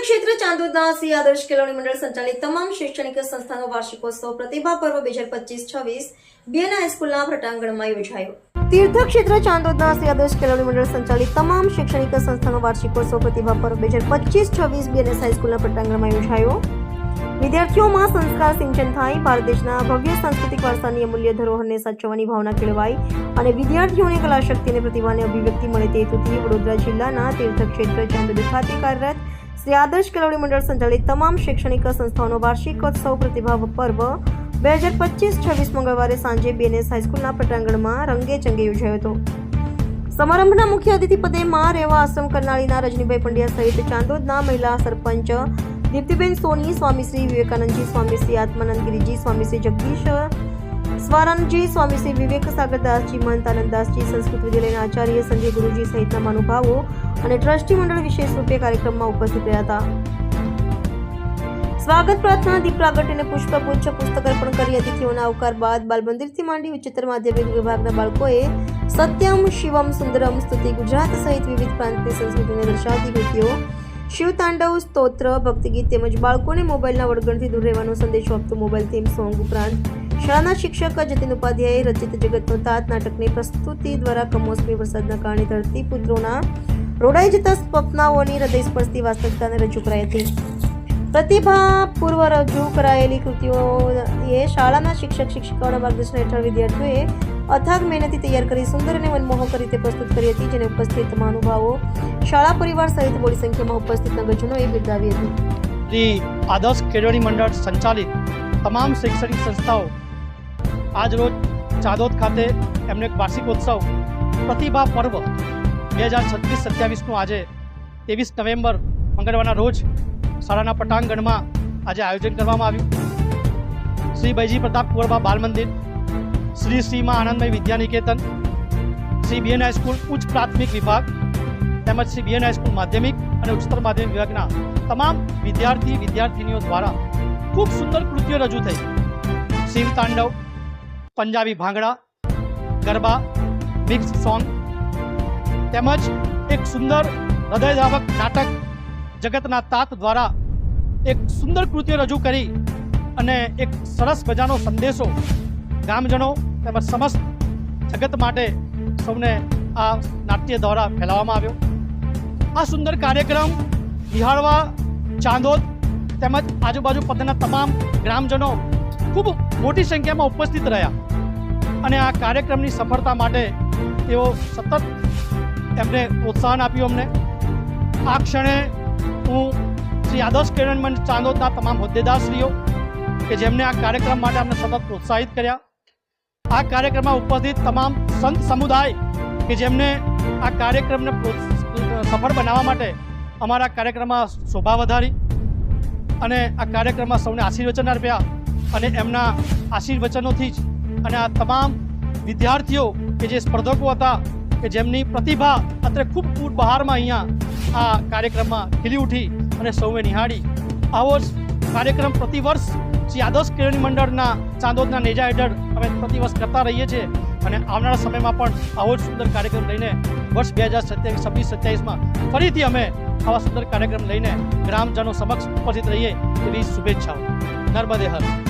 ચાંદોદના શ્રી આદર્શ કેળવણી મંડળ સંચાલિત તમામ શૈક્ષણિક સંસ્થાનો વાર્ષિકોત્સવ પ્રતિભા પર્વ બે હજાર પચીસ છવ્વીસ બીએના હાઈસ્કૂલના પ્રટાંગણમાં યોજાયો. તીર્થક્ષેત્ર ચાંદોદના આદર્શ કેળવણી મંડળ સંચાલિત તમામ શૈક્ષણિક સંસ્થાનો વાર્ષિકોત્સવ પ્રતિભા પર્વ બે હજાર પચીસ છવ્વીસ બીએનએસ હાઈસ્કૂલના પ્રટાંગણમાં યોજાયો. વિદ્યાર્થીઓમાં સંસ્કાર સિંચન થાય, ભારત દેશના ભવ્ય સાંસ્કૃતિક વારસાની અમૂલ્ય ધરોહરને સાચવવાની ભાવના કેળવાય અને વિદ્યાર્થીઓને કલાશક્તિ અને પ્રતિભાને અભિવ્યક્તિ મળે તે હેતુથી વડોદરા જિલ્લાના તીર્થક્ષેત્ર ચાંદોદ ખાતે કાર્યરત શ્રી આદર્શ કેળવણી મંડળ સંચાલિત તમામ શૈક્ષણિક સંસ્થાઓનો વાર્ષિકોત્સવ પ્રતિભા પર્વ બે હજાર પચીસ છવ્વીસ મંગળવારે સાંજે બીએનએસ હાઈસ્કૂલના પટાંગણમાં રંગે ચંગે યોજાયો હતો. સમારંભના મુખ્ય અતિથિ પદે માં રહેવા આશ્રમ કરનાળીના રજનીભાઈ પંડ્યા સહિત ચાંદોદના મહિલા સરપંચ દીપ્તિબેન સોની સ્વામીશ્રી વિવેકાનંદજી સ્વામીશ્રી આત્માનંદ ગિરિજી સ્વામીશ્રી જગદીશ સ્વારાનજી સ્વામીશ્રી વિવેક સાગરદાસજી મહંત આનંદદાસજી સંસ્કૃત વિદ્યાલયના આચાર્ય સંજય ગુરુજી સહિતના મહાનુભાવો અને ટ્રસ્ટી મંડળ વિશેષ રૂપે કાર્યક્રમમાં ઉપસ્થિત રહ્યા હતા. સ્વાગત પ્રાર્થના દીપ પ્રાગટ્ય પુષ્પગુચ્છ પુસ્તક અર્પણ કરી અતિથિઓના આવકાર બાદ બાલમંદિરથી માંડી ઉચ્ચતર માધ્યમિક વિભાગના બાળકોએ સત્યમ, શિવમ, સુંદરમ, સ્તુતિ ગુજરાત સહિત વિવિધ પ્રાંતની સંસ્કૃતિને દર્શાવતી કૃતિઓ શિવતાંડવ સ્તોત્ર, ભક્તિગીત તેમજ બાળકોને મોબાઈલના વળગણથી દૂર રહેવાનો સંદેશો આપતો મોબાઈલ થીમ સોંગ ઉપરાંત શાળાના શિક્ષક જતીન ઉપાધ્યાયે રચિત જગતનો તાત નાટકની પ્રસ્તુતિ દ્વારા કમોસમી વરસાદના કારણે ધરતી પુત્રોના રોડાઈ જતા સ્વપ્નાઓની હૃદયસ્પર્શી વાસ્તવિકતાને રજૂ કરાઈ હતી પ્રતિભા પૂર્વ રજૂ કરાયેલી કૃતિઓએ શાળાના શિક્ષક શિક્ષકોના માર્ગદર્શન હેઠળ વિદ્યાર્થીઓએ અથાગ મહેનતથી તૈયાર કરી સુંદર અને મનમોહક રીતે પ્રસ્તુત કરી હતી, જેને ઉપસ્થિત મહાનુભાવો, શાળા પરિવાર સહિત મોટી સંખ્યામાં ઉપસ્થિત નગરજનોએ બિરદાવી હતી. શ્રી આદર્શ કેળવણી મંડળ સંચાલિત તમામ શૈક્ષણિક સંસ્થાઓ આજરોજ ચાદોદ ખાતે એમને એક વાર્ષિકોત્સવ, પ્રતિભા પર્વ બે હજાર છત્રીસ સત્યાવીસનું આજે ત્રેવીસ નવેમ્બર, મંગળવારના રોજ શાળાના પટાંગણમાં આજે આયોજન કરવામાં આવ્યું. શ્રી બૈજી પ્રતાપ કુંવરબા બાલ મંદિર, Shri શ્રીમાં Anandmay Vidya Niketan Shri BN high school ઉચ્ચ પ્રાથમિક વિભાગ, તેમજ શ્રી બીએન હાઈસ્કૂલ માધ્યમિક અને ઉચ્ચતર માધ્યમિક વિભાગના તમામ વિદ્યાર્થી, વિદ્યાર્થીનીઓ દ્વારા ખૂબ સુંદર કૃતિઓ રજૂ થઈ. શિવ તાંડવ, પંજાબી ભાંગડા, ગરબા મિક્સ સોંગ તેમજ એક સુંદર હૃદયધાવક નાટક જગતના તાત દ્વારા એક સુંદર કૃત્ય રજૂ કરી અને એક સરસ મજાનો સંદેશો ગામજનો તેમજ સમસ્ત જગત માટે સૌને આ નાટ્ય દ્વારા ફેલાવવામાં આવ્યો. આ સુંદર કાર્યક્રમ નિહાળવા ચાંદોદ તેમજ આજુબાજુ પદના તમામ ગ્રામજનો ખૂબ મોટી સંખ્યામાં ઉપસ્થિત રહ્યા અને આ કાર્યક્રમની સફળતા માટે તેઓ સતત એમને પ્રોત્સાહન આપ્યું અમને. આ ક્ષણે હું શ્રી આદર્શ કિરણ મંચ ચાંદોદના તમામ હોદ્દેદારશ્રીઓ કે જેમને આ કાર્યક્રમ માટે અમને સતત પ્રોત્સાહિત કર્યા, આ કાર્યક્રમમાં ઉપસ્થિત તમામ સંત સમુદાય કે જેમને આ કાર્યક્રમને સફળ બનાવવા માટે અમારા કાર્યક્રમમાં શોભા વધારી અને આ કાર્યક્રમમાં સૌને આશીર્વચન આપ્યા અને એમના આશીર્વચનોથી જ અને આ તમામ વિદ્યાર્થીઓ કે જે સ્પર્ધકો હતા કે જેમની પ્રતિભા અત્યારે ખૂબ ખૂબ બહારમાં અહીંયા આ કાર્યક્રમમાં ખીલી ઉઠી અને સૌએ નિહાળી. આવો જ કાર્યક્રમ પ્રતિવર્ષ શ્રી આદર્શ કેળવણી મંડળના ચાંદોદના નેજા હેઠળ અમે પ્રતિવર્ષ કરતા રહીએ છીએ અને આવનારા સમયમાં પણ આવો જ સુંદર કાર્યક્રમ લઈને વર્ષ બે હજાર સત્યાવીસ, છવ્વીસ, સત્યાવીસમાં ફરીથી અમે આવા સુંદર કાર્યક્રમ લઈને ગ્રામજનો સમક્ષ ઉપસ્થિત રહીએ એવી શુભેચ્છાઓ. નર્મદે હર.